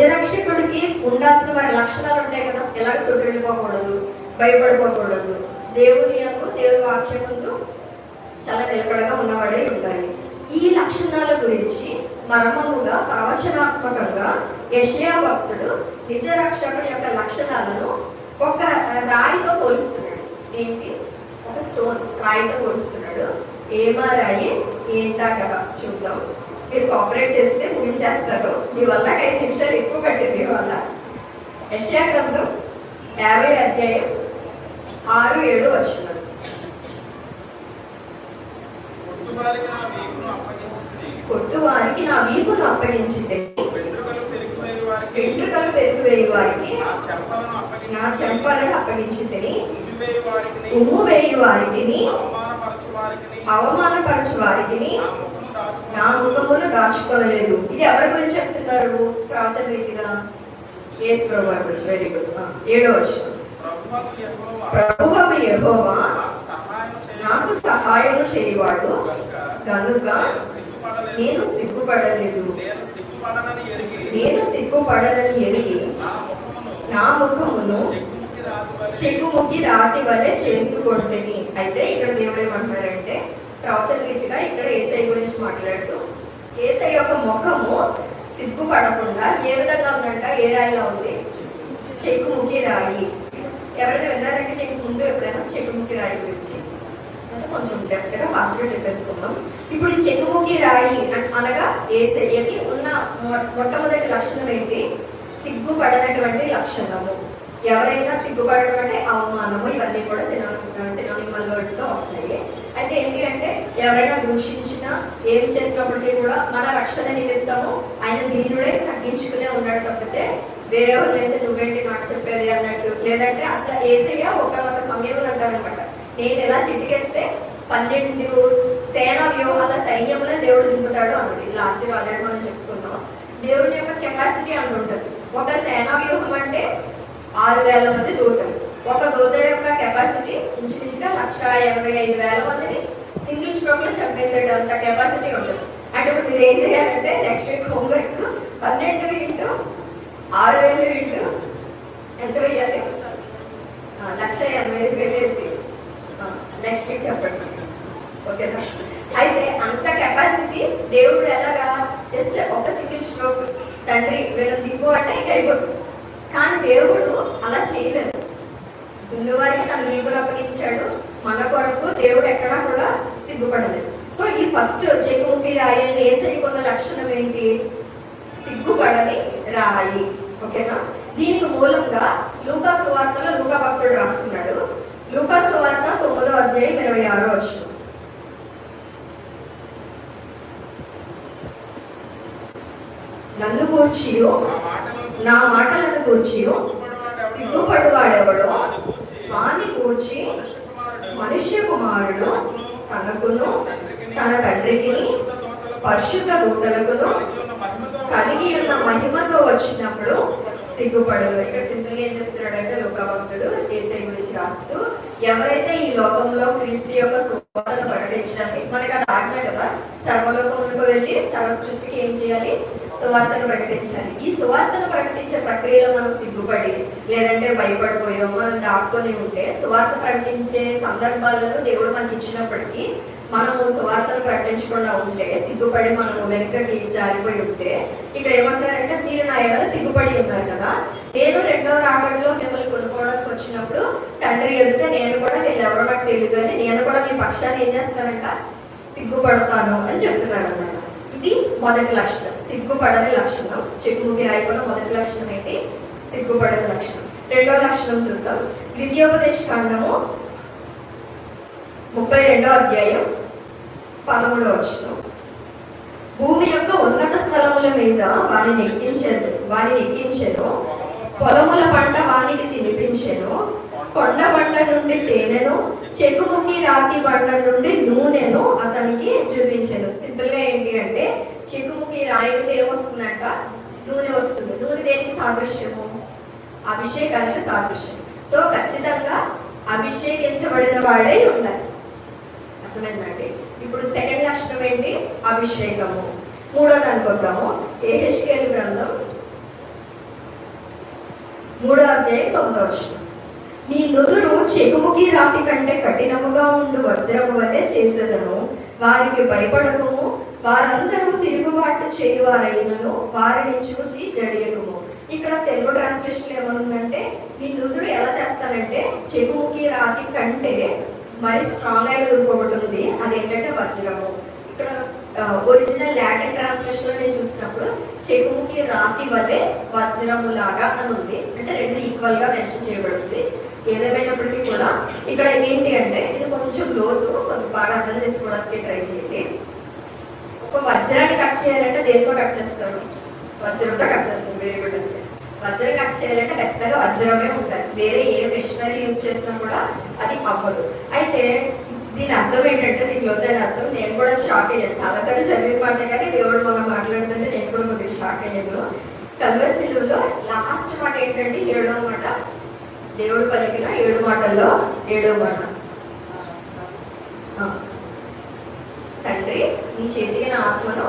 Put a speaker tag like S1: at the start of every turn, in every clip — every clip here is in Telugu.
S1: నిరక్షకుడికి ఉండాల్సిన వారి లక్షణాలు ఉంటాయి కదా ఎలాగ తొట్టిల్లిపోకూడదు భయపడిపోకూడదు. దేవుని యొక్క దేవుని వాక్యం ముందు చాలా నిలకడగా ఉన్నవాడే ఉండాలి ఈ లక్షణాల గురించి మర్మముగా ప్రవచనాత్మకంగా యషయా భక్తుడు నిజ రక్షకుడి యొక్క లక్షణాలను ఒక రాయితో పోలుస్తున్నాడు. ఏంటి? ఒక స్టోన్ రాయితో పోలుస్తున్నాడు. ఏమా రాయి? ఏంటా కదా? చూద్దాం. మీరు కోఆపరేట్ చేస్తే ముగించేస్తారు మీ వల్ల ఐదు నిమిషాలు ఎక్కువ పట్టింది మీ వల్ల యషయా గ్రంథం యాభై అధ్యాయం ఆరు ఏడు వచ్చినారు
S2: కొట్టువారికి నా వీపును
S1: అప్పగించింది
S2: వెంట్రుకలు
S1: పెరిగివేయి వారికి.
S2: నా చెంపలను
S1: అప్పగించింది ఉమ్ము వేయి వారికి
S2: అవమానపరచు
S1: వారికి
S2: నా
S1: ముఖమును దాచుకోలేదు ఇది ఎవరి గురించి చెప్తున్నారు? ప్రవచన రీతిగా. ఏసు ప్రభు వారి గురించి వెరీ గుడ్ ఏడో వచ్చిన
S2: ప్రభువకు యెహోవా
S1: ప్రభువు యెహోవా
S2: నాకు సహాయం
S1: చేయవాడు కనుక
S2: నేను సిగ్గుపడలేదు. నేను సిగ్గుపడనని ఎరిగి, నా ముఖమును
S1: నా చెగుముకి రాతి వలె చేసుకుంటుంది అయితే ఇక్కడ దేవుడు ఏమంటారంటే ప్రవచన గీతిగా ఇక్కడ ఏసఐ గురించి మాట్లాడుతూ ఏసఐ యొక్క ముఖము సిగ్గుపడకుండా ఏ విధంగా ఉందంట? ఏ రాయిలో ఉంది? చెక్కుముకి రాయి. ఎవరైనా విన్నారంటే దీనికి ముందు ఎప్పుడైనా చెక్కుముఖి రాయి గురించి. అంటే కొంచెం డెప్త్గా ఫాస్ట్గా చెప్పేసుకుందాం. ఇప్పుడు చెక్కుముఖి చెక్కుముకి రాయి అనగా ఏ ఏసయ్యకి ఉన్న మొ- మొట్టమొదటి లక్షణం ఏంటి? సిగ్గుపడనటువంటి లక్షణము. ఎవరైనా సిగ్గుపడడం అంటే అవమానము ఇవన్నీ కూడా సినానిమల్ వర్డ్స్గా వస్తాయి. అయితే ఏంటి అంటే ఎవరైనా దూషించినా ఏం చేసినప్పటికీ కూడా మన రక్షణ నిమిత్తము ఆయన దీనుడే తగ్గించుకునే ఉన్నాడు తప్పితే వేరే వాళ్ళు అయితే నువ్వేంటి మాట చెప్పేది అన్నట్టు. లేదంటే అసలు ఏసయ్య ఒక ఒక సమయంలో అంటారనమాట నేను ఎలా చిటికేస్తే పన్నెండు సేనా వ్యూహాల సైన్యంలో దేవుడు దింపుతాడు అన్నది. లాస్ట్ ఆల్రెడీ మనం చెప్పుకున్నాం. దేవుడి యొక్క కెపాసిటీ అంత ఉంటుంది. ఒక సేనా వ్యూహం అంటే ఆరు వేల మంది దూతలు. ఒక దూత యొక్క కెపాసిటీ ఇంచుమించుగా లక్ష ఎనభై ఐదు వేల మందిని సింగిల్ స్ట్రోక్ అంత కెపాసిటీ ఉంటుంది. అంటే ఇప్పుడు మీరు ఏం చేయాలంటే నెక్స్ట్ వీక్ హోంవర్క్ పన్నెండు ఇంటూ ఆరు వేలు ఇంటూ ఎంత వేయాలి? లక్ష ఎనభై ఐదు వేలు వేసి. నెక్స్ట్ వీక్ చెప్పండి. ఓకేనా? అయితే అంత కెపాసిటీ దేవుడు ఎలాగా? జస్ట్ ఒక సింగిల్ స్ట్రోక్ తండ్రి వీళ్ళని దిగు అంటే ఇక అయిపోతుంది కానీ దేవుడు అలా చేయలేదు. దున్నువారికి తన నీవులు అప్పగించాడు మన కొరకు దేవుడు ఎక్కడా కూడా సిగ్గుపడలేదు. సో ఈ ఫస్ట్ చెకుంపి రాయి అని ఏసరికి ఉన్న లక్షణం ఏంటి? సిగ్గుపడని రాయి. ఓకేనా? దీనికి మూలంగా లూకా సువార్తలో లూకా భక్తుడు రాస్తున్నాడు. లూకా సువార్త తొమ్మిదో అధ్యాయం ఇరవై ఆరో వచ్చిన నన్ను కూర్చియో
S2: నా మాటలను
S1: కూర్చియో. సిగ్గుపడువాడెవడో? వాని కూర్చి
S2: మనుష్య కుమారుడు
S1: తనకును తన తండ్రికి పరిశుద్ధ దూతలకును కలిగి ఉన్న మహిమతో వచ్చినప్పుడు సిగ్గుపడదు ఇక్కడ సింపుల్గా ఏం చెప్తున్నాడంటే లోకభక్తుడు ఏసై గురించి రాస్తూ ఎవరైతే ఈ లోకంలో క్రీస్తు యొక్క సువార్తను ప్రకటించడానికి మనకి అది ఆజ్ఞ కదా? సర్వలోకములకు వెళ్ళి సర్వ సృష్టికి ఏం చేయాలి? సువార్తను ప్రకటించాలి ఈ సువార్తను ప్రకటించే ప్రక్రియలో మనం సిగ్గుపడి లేదంటే భయపడిపోయో మనం దాక్కుని ఉంటే సువార్త ప్రకటించే సందర్భాలను దేవుడు మనకి ఇచ్చినప్పటికీ మనము సువార్తను ప్రకటించకుండా ఉంటే సిగ్గుపడి మనం వెనుకకి జారిపోయి ఉంటే ఇక్కడ ఏమంటారంటే మీరు నా ఎడల సిగ్గుపడి ఉన్నారు కదా. నేను రెండవ రాబడిలో మిమ్మల్ని కొనుక్కోవడానికి వచ్చినప్పుడు తండ్రి ఎదుట నేను కూడా వీళ్ళు ఎవరో నాకు తెలియదు అని నేను కూడా మీ పక్షాన్ని ఏం చేస్తానంట? సిగ్గుపడతాను అని చెప్తున్నారు అనమాట ఇది మొదటి లక్షణం. సిగ్గుపడని లక్షణం. చెక్కుముఖి రాయకుండా మొదటి లక్షణం ఏంటి? సిగ్గుపడని లక్షణం. రెండవ లక్షణం చూద్దాం. ద్వితీయోపదేశ కాండము ముప్పై రెండో అధ్యాయం పదమూడవ వచనం. భూమి యొక్క ఉన్నత స్థలముల మీద వారిని ఎక్కించేది వారిని ఎక్కించెను పొలముల పంట వారికి తినిపించాను. కొండ బండ నుండి తేనెను చెక్కుముకి రాతి బండ నుండి నూనెను అతనికి చూపించాను. సింపుల్గా ఏంటి అంటే చెక్కుముకి రాయి నుండి ఏమొస్తుందంట? నూనె వస్తుంది. నూనె దేనికి సాదృశ్యము? అభిషేకానికి సాదృశ్యం సో ఖచ్చితంగా అభిషేకించబడిన వాడే ఉండాలి. అర్థమైందండి? ఇప్పుడు సెకండ్ లక్షణం ఏంటి? అభిషేకము. మూడో అనుకుందాము ఏహెచ్కేల్ గ్రంథం మూడో అధ్యాయం తొమ్మిదో వచ్చిన నీ నుదురు చెగుముకి రాతి కంటే కఠినముగా ఉండు వజ్రము వలె చేసేదను. వారికి భయపడకము. వారందరూ తిరుగుబాటు చేయువారైనను వారిని చూచి జడియకము ఇక్కడ తెలుగు ట్రాన్స్లేషన్ ఏమనుందంటే నీ నుదురు ఎలా చేస్తానంటే చెగుముకి రాతి కంటే మరి స్ట్రాంగ్ అయిన నుదురు ఒకటి ఉంది. అదేంటంటే వజ్రము. ఇక్కడ ఒరిజినల్ లాటిన్ ట్రాన్స్లేషన్లో నేను చూసినప్పుడు చెగుముకి రాతి వలె వజ్రము లాగా అని ఉంది. అంటే రెండు ఈక్వల్గా మెన్షన్ చేయబడింది ఏదేమైనప్పటికీ కూడా ఇక్కడ ఏంటి అంటే ఇది కొంచెం లోతు కొంచెం బాగా అర్థం చేసుకోవడానికి ట్రై చేయండి. ఒక వజ్రాన్ని కట్ చేయాలంటే దేనితో కట్ చేస్తారు? వజ్రంతో కట్ చేస్తారు వెరీ గుడ్ అంటే వజ్రం కట్ చేయాలంటే ఖచ్చితంగా వజ్రమే ఉంటుంది వేరే ఏ మెషినరీ యూజ్ చేసినా కూడా అది అవ్వదు. అయితే దీని అర్థం ఏంటంటే దీని లోతైన అర్థం నేను కూడా షాక్ అయ్యాను. చాలాసార్లు చదివిన మాట కానీ దేవుడు మనం మాట్లాడుతుంటే నేను కూడా కొద్దిగా షాక్ అయ్యాను. కల్వసిలులో లాస్ట్ మాట ఏంటంటే ఏడో మాట దేవుడు పలికిన ఏడు మాటల్లో ఏడో మాట. తండ్రి నీ చేతికి నా ఆత్మను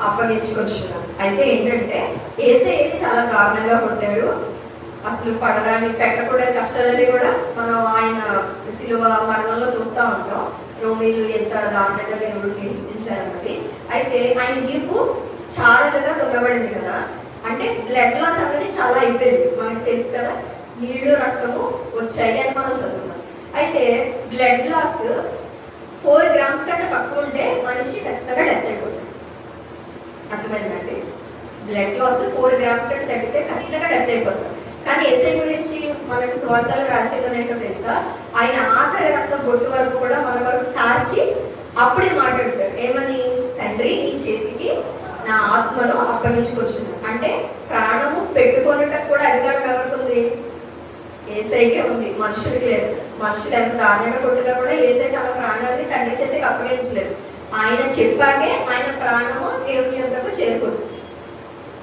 S1: అప్పగించుకొచ్చున్నాను అయితే ఏంటంటే ఏసైని చాలా దారుణంగా కొట్టారు అసలు పడరాని పెట్టకూడని కష్టాలని కూడా మనం ఆయన సిలువ మరణంలో చూస్తూ ఉంటాం. రోమీలు ఎంత దారుణంగా దేవుడిని హింసించారన్నది. అయితే ఆయన వీపు చారణగా దొరబడింది కదా. అంటే బ్లడ్ లాస్ అనేది చాలా అయిపోయింది. మనకు తెలుసు కదా నీళ్ళు రక్తము వచ్చాయి అని మనం చదువుతాం. అయితే బ్లడ్ లాస్ ఫోర్ గ్రామ్స్ కంటే తక్కువ ఉంటే మనిషి ఖచ్చితంగా డెత్ అయిపోతుంది అర్థమైందండి? బ్లడ్ లాస్ ఫోర్ గ్రామ్స్ కంటే తగ్గితే ఖచ్చితంగా డెత్ అయిపోతుంది కానీ ఎస్ఐ గురించి మనకి స్వార్థాలు రాసేది ఏంటో తెలుసా? ఆయన ఆఖరి రక్తం బొట్టు వరకు కూడా మన వరకు కాల్చి అప్పుడే మాట్లాడతాడు ఏమని తండ్రి ఈ చేతికి నా ఆత్మను అప్పగించుకొచ్చును. అంటే ప్రాణము పెట్టుకొనటం కూడా అధికారం ఎవరికి ఉంది ఏసైకే ఉంది. మనుషులకి లేదు. మనుషులు ఎంత దారుణంగా కొట్టుగా కూడా ఏసైతే తన ప్రాణాన్ని తండ్రి చేతికి అప్పగించలేదు. ఆయన చెప్పాకే ఆయన ప్రాణము దేవుని అంతకు చేరుకుంది.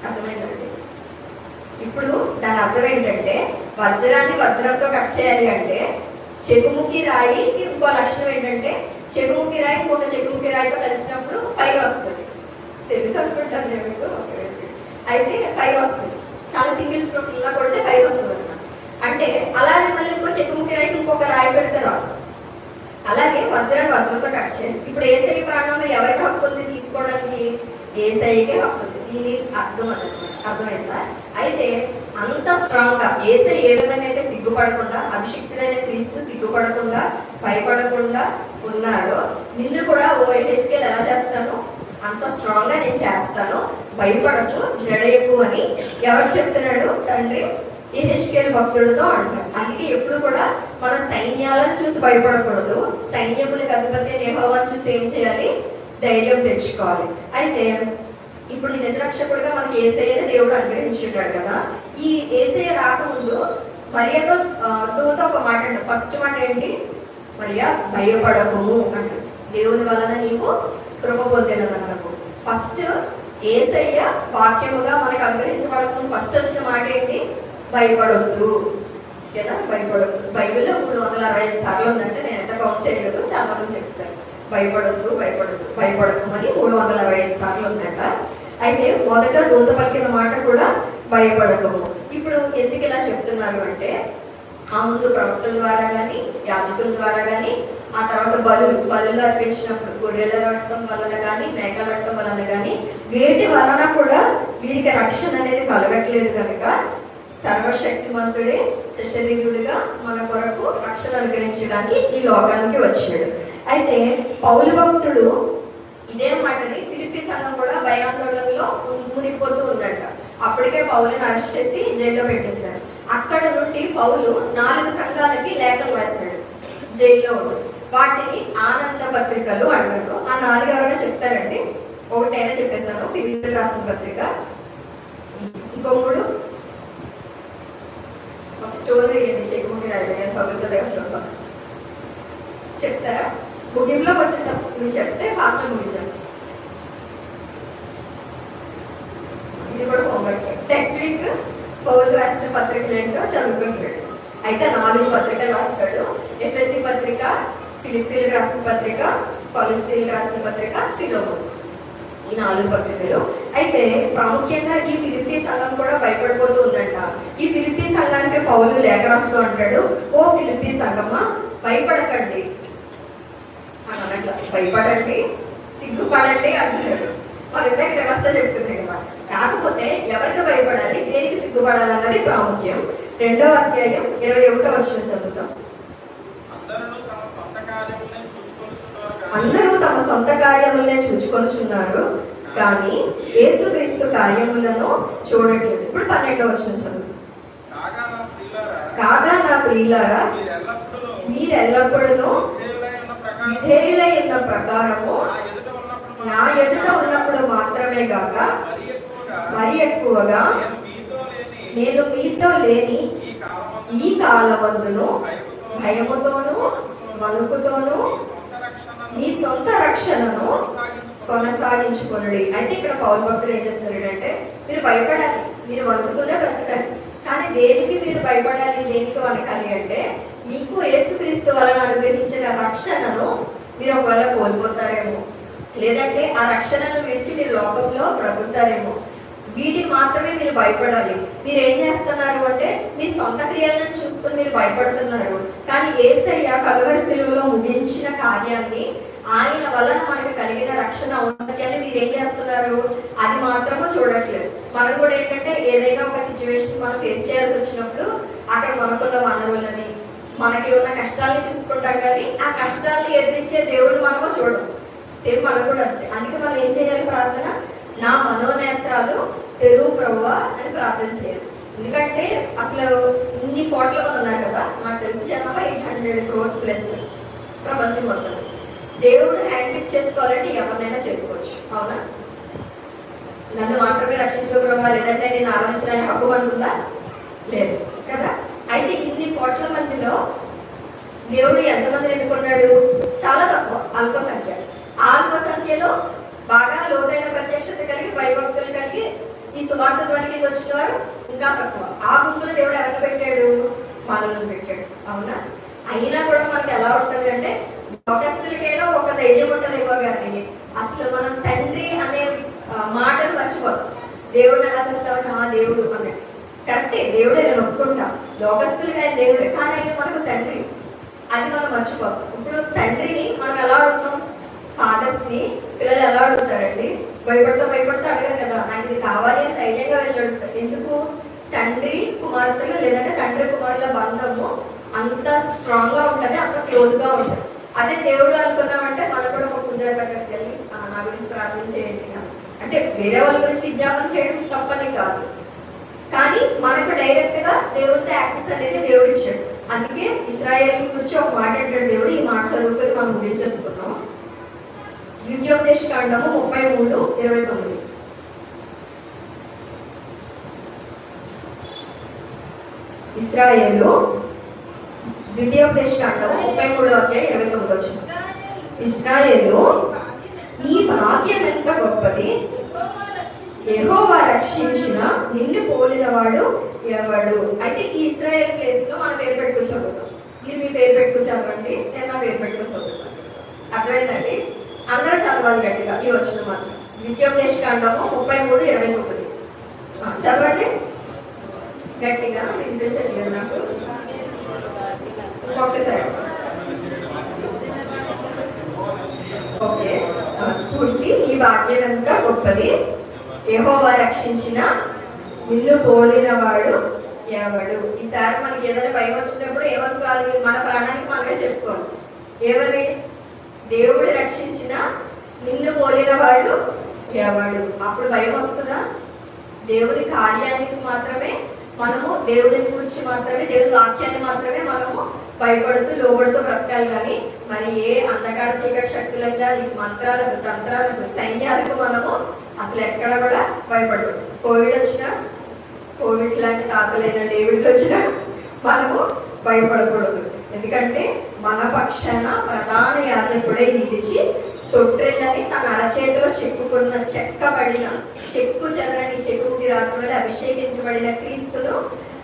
S1: అర్థమైందండి? ఇప్పుడు దాని అర్థం ఏంటంటే వజ్రాన్ని వజ్రంతో కట్ చేయాలి అంటే చెకుముకి రాయి ఇంకో లక్షణం ఏంటంటే చెకుముకి రాయి ఇంకొక చెకుముకి రాయితో కలిసినప్పుడు ఫైర్ వస్తుంది. తెలుసు అనుకుంటాను నేను అయితే ఫైర్ వస్తుంది. చాలా సింగిల్స్ స్ట్రోక్ ఇలా కొడితే ఫైర్ వస్తుంది అన్నమాట అంటే అలాగే మళ్ళీ ఇంకో చెక్కుముక్కి రాయికి ఇంకొక రాయి పెడతారా. అలాగే వజ్రాన్ని వజ్రంతో కట్ చేయండి. ఇప్పుడు ఏసై ప్రాణంలో ఎవరికి హక్కు ఉంది తీసుకోవడానికి? ఏసైకే హక్కు ఉంది. దీని అర్థం అన్నమాట అర్థమైందా? అయితే అంత స్ట్రాంగ్గా ఏసై ఏ విధంగా అయితే సిగ్గుపడకుండా అభిషిక్తుడైన క్రీస్తు సిగ్గుపడకుండా భయపడకుండా ఉన్నాడో నిన్ను కూడా ఓ హెచ్కెల్ ఎలా చేస్తాను? అంత స్ట్రాంగ్గా నేను చేస్తాను. భయపడకు జడయకు అని ఎవరు చెప్తున్నాడు? తండ్రి ఎహెచ్కేల్ భక్తులతో భక్తుడితో అంటారు అందుకే ఎప్పుడు కూడా మన సైన్యాలను చూసి భయపడకూడదు. సైన్యములకు అధిపతి యెహోవాను చూసి ఏం చేయాలి? ధైర్యం తెచ్చుకోవాలి. అయితే ఇప్పుడు నిజరక్షకుడిగా మనకి ఏసయ్యని దేవుడు అనుగ్రహించి ఉంటాడు కదా. ఈ ఏసయ్య రాకముందు మరియతో ఆ, దూత ఒక మాట అంట ఫస్ట్ మాట ఏంటి? మరియా భయపడకము అంట దేవుని వలన నీవు కృప పొందినదనకు ఫస్ట్ ఏసయ్య వాక్యముగా మనకు అనుగ్రహించబడకము ఫస్ట్ వచ్చిన మాట ఏంటి? భయపడొద్దు. కదా భయపడొద్దు. బైబిల్లో మూడు వందల అరవై ఐదు సార్లు ఉందంటే నేను ఎంత కౌంట్ చేయలేదు చాలా మంది చెప్తారు. భయపడొద్దు భయపడొద్దు భయపడకు అని మూడు వందల అరవై ఐదు సార్లు ఉందంట. అయితే మొదట దూత పలికిన మాట కూడా భయపడకము ఇప్పుడు ఎందుకు ఇలా చెప్తున్నారు అంటే ఆ ముందు ప్రవక్తల ద్వారా కానీ యాజకుల ద్వారా కానీ ఆ తర్వాత బలు బలులు అర్పించినప్పుడు గొర్రెల రక్తం వలన కానీ మేకల రక్తం వలన కానీ వేటి వలన కూడా వీరికి రక్షణ అనేది కలగట్లేదు కనుక సర్వశక్తిమంతుడే శశరీరుడిగా మన కొరకు రక్షణ అనుగ్రహించడానికి ఈ లోకానికి వచ్చాడు అయితే పౌలు భక్తుడు ఇదే మాటని ఫిలిపి సంఘం కూడా భయాందోళనలో మునిగిపోతూ ఉందంట. అప్పటికే పౌలుని అరెస్ట్ చేసి జైల్లో పెట్టేశాడు అక్కడ నుండి పౌలు నాలుగు సంఘాలకి లేఖలు రాశాడు. జైల్లో వాటిని ఆనంద పత్రికలు అంటారు. ఆ నాలుగు ఎవరైనా చెప్తారండి? ఒకటైనా చెప్పేశాను. ఫిలిపి రాసిన పత్రిక. ఇంకో మూడు. స్టోరీ ఏంటి? చెక్కుముడి రాయలేదు నేను తగులుతుంది చెప్తాం చెప్తారా? ముగింపులోకి వచ్చేస్తాం నువ్వు చెప్తే ఫాస్ట్ ముగించేస్తాం. ఇది కూడా హోంవర్క్ నెక్స్ట్ వీక్ పౌరులు రాసిన పత్రికలు ఏంటో చదువుకుంటాడు అయితే నాలుగు పత్రికలు రాస్తాడు. ఎఫ్ఎస్సి పత్రిక ఫిలిపీలకు రాసిన పత్రిక కొలెస్ట్రీలకు రాసిన పత్రిక ఫిలోమోన్ ఈ నాలుగు పత్రికలు. అయితే ప్రాముఖ్యంగా ఈ ఫిలిపీ సంఘం కూడా భయపడిపోతూ ఉందంట. ఈ ఫిలిపీ సంఘాన్ని పౌలు లేఖ రాస్తూ అంటాడు ఓ ఫిలిపి సంగమ్మ భయపడకండి. అని అనట్లా భయపడండి సిగ్గుపడండి అంటున్నాడు. మరి ఇందాక వ్యవస్థ చెప్తుంది కదా. కాకపోతే ఎవరికి భయపడాలి దేనికి సిగ్గుపడాలి అన్నది ప్రాముఖ్యం. రెండో అధ్యాయం ఇరవై ఒకటో వచ్చిన చదువుతాం
S2: అందరూ సొంత కార్యములనే కానీ
S1: చూచుకొనుచున్నారు. కానీ యేసుక్రీస్తు కార్యములను చూడట్లేదు. ఇప్పుడు పన్నెండో వచ్చిన చదువు.
S2: కాగా నా ప్రియులారా మీరెల్లప్పుడూ విధేయులై ఉన్న
S1: ప్రకారము
S2: నా ఎదుట ఉన్నప్పుడు
S1: మాత్రమే గాక
S2: మరి ఎక్కువగా నేను మీతో లేని ఈ కాలమందును
S1: భయముతోనూ
S2: కాలవందును
S1: మీ సొంత రక్షణను
S2: కొనసాగించుకో
S1: అయితే ఇక్కడ పౌరు భక్తులు ఏం చెప్తున్నాడంటే మీరు భయపడాలి మీరు వణుకుతూనే బ్రతకాలి. కానీ దేనికి మీరు భయపడాలి దేనికి వణకాలి అంటే మీకు యేసుక్రీస్తు వలన అనుగ్రహించిన రక్షణను మీరు ఒకవేళ కోల్పోతారేమో. లేదంటే ఆ రక్షణను విడిచి మీరు లోకంలో బ్రతుకుతారేమో. వీటికి మాత్రమే మీరు భయపడాలి. మీరు ఏం చేస్తున్నారు అంటే మీ సొంత క్రియలను చూసుకుని మీరు భయపడుతున్నారు. కానీ ఏసయ్య కలువరి శిలువలో ముగించిన కార్యాన్ని ఆయన వలన మనకు కలిగిన రక్షణ ఉన్నది మీరు ఏం చేస్తున్నారు? అది మాత్రము చూడట్లేదు. మనం కూడా ఏంటంటే ఏదైనా ఒక సిచ్యువేషన్ మనం ఫేస్ చేయాల్సి వచ్చినప్పుడు అక్కడ మనకున్న వనరులని మనకి ఉన్న కష్టాల్ని చూసుకుంటాం కానీ ఆ కష్టాల్ని ఎదిరించే దేవుడు మనము చూడం సేమ్ మనం కూడా అంతే. అందుకే మనం ఏం చేయాలి? ప్రార్థన నా మనోనేత్రాలు తెరువు ప్రభువ అని ప్రార్థన చేయాలి. ఎందుకంటే అసలు ఇన్ని కోట్ల ఉన్నారు కదా నాకు తెలిసి జనాభా ఎయిట్ హండ్రెడ్ క్రోస్ ప్లస్ ప్రపంచం మొత్తం. దేవుడు హ్యాండ్ పిక్ చేసుకోవాలంటే ఎవరినైనా చేసుకోవచ్చు. అవునా? నన్ను మాత్రమే రక్షించుకో ప్రభావ లేదంటే నేను ఆరాధించడానికి హక్కు అంటుందా లేదు. కదా? అయితే ఇన్ని కోట్ల మందిలో దేవుడు ఎంతమందిని ఎన్నుకున్నాడు? చాలా తక్కువ. అల్ప సంఖ్య ఆ అల్ప సంఖ్యలో బాగా లోతైన ప్రత్యక్షత కలిగి భయభక్తులు కలిగి ఈ సువార్త ధ్వని కింద వచ్చిన వారు ఇంకా తక్కువ. ఆ గుంపులు దేవుడు ఎవరు పెట్టాడు? మనల్ని పెట్టాడు. అవునా? అయినా కూడా మనకి ఎలా ఉంటుంది అంటే లోకస్తులకైనా ఒక ధైర్యం ఉంటుందేమో కానీ అసలు మనం తండ్రి అనే ఆ, మాటను మర్చిపోతాం. దేవుడు ఎలా చూస్తామంటే ఆ దేవుడు అన్నాడు. కరెక్టే దేవుడే నేను ఒప్పుకుంటా. లోకస్తులకి ఆయన దేవుడే కానీ ఆయన మనకు తండ్రి. అది మనం మర్చిపోతాం. ఇప్పుడు తండ్రిని మనం ఎలా అడుగుతాం? ఫాదర్స్ని పిల్లలు ఎలా అడుగుతారండి? భయపడుతూ భయపడుతూ అడగరు కదా. నాకు ఇది కావాలి అని ధైర్యంగా వెళ్ళి అడుగుతారు ఎందుకు? తండ్రి కుమార్తెలు లేదంటే తండ్రి కుమారుల బంధము అంత స్ట్రాంగ్గా అంత క్లోజ్గా అదే దేవుడు అనుకున్నామంటే మనం కూడా ఒక పూజారి దగ్గరికి వెళ్ళి "ఆ, నా గురించి ప్రార్థన చేయండి అంటే వేరే వాళ్ళ గురించి విజ్ఞాపన చేయడం తప్పని కాదు. కానీ మనకు డైరెక్ట్గా దేవుడితో యాక్సెస్ అనేది దేవుడు ఇచ్చాడు. అందుకే ఇస్రాయేల్ గురించి ఒక మాట అంటాడు దేవుడు. ఈ మాట చదువుకొని మనం ముగించేసుకున్నాం ద్వితీయోపదేశ కాండము ముప్పై మూడు ఇరవై తొమ్మిది ఇస్రాయేలు ద్వితీయోపదేశ కాండము ముప్పై మూడు అధ్యాయం ఇరవై తొమ్మిది వచ్చింది ఇస్రాయేలు నీ భాగ్యం ఎంత గొప్పది? ఎహోవా రక్షించిన నిన్ను పోలినవాడు ఎవడు? అయితే ఈ ఇస్రాయేల్ ప్లేస్లో మనం పేరు పెట్టుకు చదువుతాం. మీరు మీ పేరు పెట్టుకు చదవండి నేను నా పేరు పెట్టుకు చదువుతాను. అర్థమైందండి? అందరూ చదవాలి గట్టిగా ఈ వచ్చిన మాట. ద్వితీయోపదేశ కాండము ముప్పై మూడు ఇరవై తొమ్మిది. చదవండి. గట్టిగా వినిపించట్లేదు నాకు. ఒక్కసారి ఓకే. స్ఫూర్తి ఈ వాక్యం ఎంత గొప్పది. ఏహోవా రక్షించిన నిన్ను పోలినవాడు ఎవడు? ఈసారి మనకి ఏదైనా భయం వచ్చినప్పుడు ఏమనుకోవాలి? మన ప్రాణానికి మనమే చెప్పుకోవాలి. ఎవరి దేవుడు రక్షించిన నిన్ను పోలిన వాడు ఎవడు అప్పుడు భయం వస్తుందా? దేవుని కార్యానికి మాత్రమే మనము దేవుడిని గురించి మాత్రమే దేవుని వాక్యాన్ని మాత్రమే మనము భయపడుతూ లోబడుతూ బ్రతకాలి కానీ మరి ఏ అంధకార చీకటి శక్తులకు కానీ మంత్రాలకు తంత్రాలకు సైన్యాలకు మనము అసలు ఎక్కడ కూడా భయపడదు కోవిడ్ వచ్చినా కోవిడ్ లాంటి తాతలైన డేవిడ్ వచ్చినా మనము భయపడకూడదు. ఎందుకంటే మన పక్షాన ప్రధాన యాజకుడై నిలిచి తొట్టిల్లని తన అరచేతిలో చెప్పుకున్న చెక్కబడిన చెక్కు చెదరని చెక్కుకి రాకుండా అభిషేకించబడిన క్రీస్తును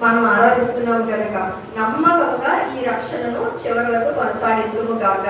S1: మనం ఆరాధిస్తున్నాం కనుక నమ్మకంగా ఈ రక్షణను చివరి వరకు కొనసాగిద్దుము గాక.